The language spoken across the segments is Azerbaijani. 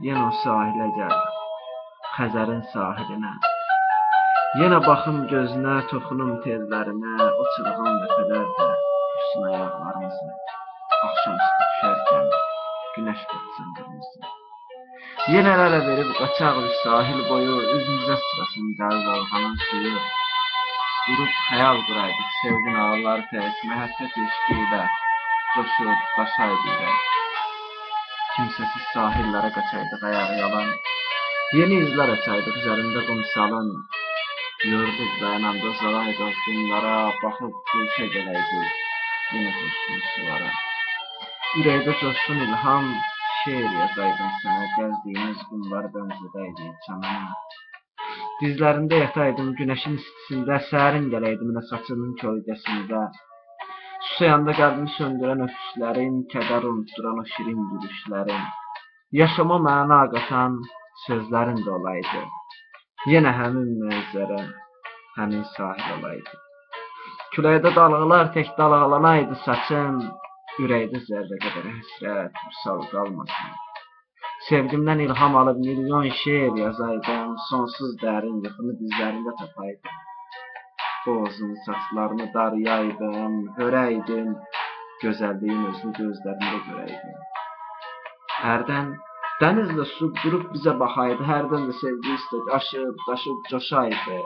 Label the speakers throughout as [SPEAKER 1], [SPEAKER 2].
[SPEAKER 1] Yenə o sahilə gəldim. Xəzərin sahilinə. Yenə baxım gözünə, toxunum tellərinə, o çılğın dəfələrdə üstün ayaqlarımızı. Axşamüstü düşərkən günəş batsın qırmızı. Yenə ələ verib qaçaq bir sahil boyu, üzümüzə sırasın dəli dalğanın suyu. Durub xəyal quraydıq sevgin ağları tək, məhəbbət eşqi ilə coşub daşaydı ürək. Kimsəsiz sahillərə qaçaydıq ayağı yalan. Yeni izlər açaydıq üzərində qumsalın. Yorulub dayananda zalaydıq bunlara, baxıb gülşə gələydik. Yenə coşkun sulara. Ürəkdə coşkun ilham, şeir yazaydım sənə, gəzdiyimiz qumlar bənzədəydi çamana. Dizlərində yataydım günəşin istisində, sərin gələydim nə saçının kölgəsində. Susayanda qəlbimi söndürən öpüşlərin, kədər unutduran o şirin gülüşlərin, yaşama məna qatan sözlərin də olaydı. Yenə həmin mənzərə, həmin sahil olaydı. Küləkdə dalğalar tək dalğalanaydı saçım, ürəkdə zərrə qədər həsrət, vüsal qalmasın. Sevgimdən ilham alıb milyon şeir yazaydım, sonsuz dərin yuxunu dizlərində tapaydım. Boğazın saçlarını darayaydım, hörəydim, gözəlliyin özünü gözlərində görəydim. Hərdən dənizlə su durub bizə baxaydı, hərdən də sevgi üstə aşıb, daşıb coşaydı.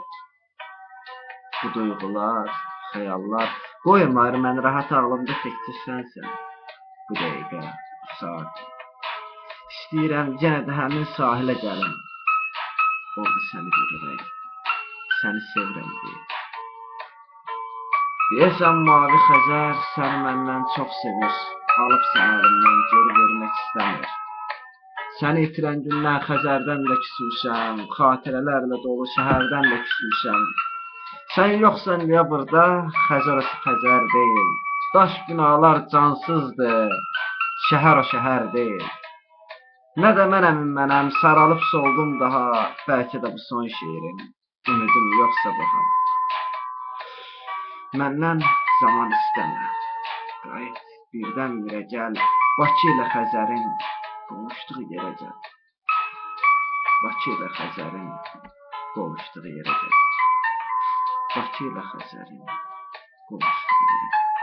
[SPEAKER 1] Bu duyğular, xəyallar qoymayır məni rahat ağlımda təkcə sənsən. Bu dəqiqə, bu saat. İstəyirəm yenə də həmin sahilə gəlim. Orada səni görərək, səni sevirəm deyə. Deyəsən mavi Xəzər səni məndən çox sevir, alıb səni əlimdən geri vermək istəmir. Səni itirən gündən Xəzərdən də küsmüşəm, xatirələrlə dolu şəhərdən də küsmüşəm. Sən yoxsan ya burada, Xəzər Xəzər deyil. Daş binalar cansızdır, şəhər o şəhər deyil. Nə də mənəm mənəm, saralıb soldum daha, bəlkə də bu son şeirim. Ümidim yoxsa baxam. Məndən zaman istəmə. Qayıt, birdən-birə gəl. Bakı ilə Xəzərin qovuşduğu yerə gəl. Bakı ilə Xəzərin qovuşduğu yerə gəl. Bakı ilə Xəzərin qovuşduğu yerə gəl.